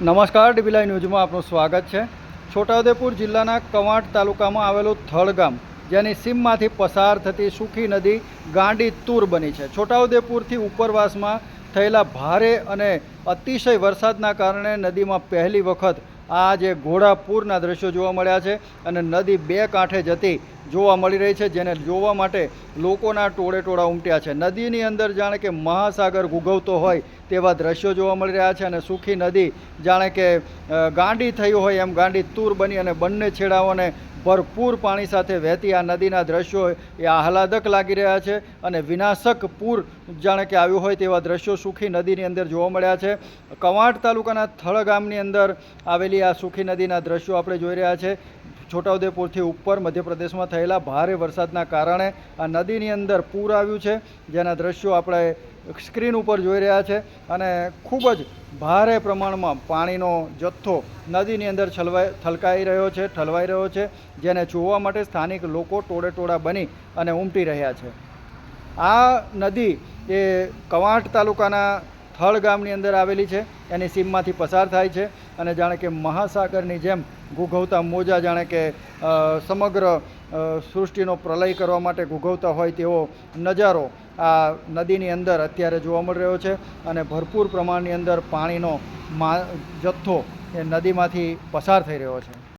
નમસ્કાર ડીબીલાઈ ન્યૂઝમાં આપનું સ્વાગત છે. છોટાઉદેપુર જિલ્લાના કવાંટ તાલુકામાં આવેલું થળ ગામ, જેની સીમમાંથી પસાર થતી સુખી નદી ગાંડી તૂર બની છે. છોટાઉદેપુરથી ઉપરવાસમાં થયેલા ભારે અને અતિશય વરસાદના કારણે નદીમાં પહેલી વખત આ જે ઘોડાપૂરના દ્રશ્યો જોવા મળ્યા છે અને નદી બે કાંઠે જતી જોવા મળી રહી છે, જેને જોવા માટે લોકોના ટોળે ટોળા ઉમટ્યા છે. નદીની અંદર જાણે કે મહાસાગર ગુગવતો હોય તેવા દ્રશ્યો જોવા મળી રહ્યા છે અને સુખી નદી જાણે કે ગાંડી થઈ હોય એમ ગાંડી તૂર બની અને બંને છેડાઓને ભરપૂર પાણી સાથે વહેતી આ નદીના દ્રશ્યો એ આહલાદક લાગી રહ્યા છે અને વિનાશક પૂર જાણે કે આવ્યું હોય તેવા દ્રશ્યો સુખી નદીની અંદર જોવા મળ્યા છે. કવાંટ તાલુકાના થળ ગામની અંદર આવેલી આ સુખી નદીના દ્રશ્યો આપણે જોઈ રહ્યા છે. છોટાઉદેપુરથી ઉપર મધ્યપ્રદેશમાં થયેલા ભારે વરસાદના કારણે આ નદીની અંદર પૂર આવ્યું છે, જેના દ્રશ્યો આપણે સ્ક્રીન ઉપર જોઈ રહ્યા છે અને ખૂબ જ ભારે પ્રમાણમાં પાણીનો જથ્થો નદીની અંદર છલવાઈ છલકાઈ રહ્યો છે, ઠલવાઈ રહ્યો છે, જેને જોવા માટે સ્થાનિક લોકો ટોળે ટોળા બની અને ઉમટી રહ્યા છે. આ નદી એ કવાંટ તાલુકાના થળ ગામની અંદર આવેલી છે. એની સીમમાંથી પસાર થાય છે અને જાણે કે મહાસાગરની જેમ ઘૂઘવતા મોજા જાણે કે સમગ્ર સૃષ્ટિનો પ્રલય કરવા માટે ઘૂઘવતા હોય તેવો નજારો આ નદીની અંદર અત્યારે જોવા મળી રહ્યો છે અને ભરપૂર પ્રમાણની અંદર પાણીનો મા, જથ્થો એ નદીમાંથી પસાર થઈ રહ્યો છે.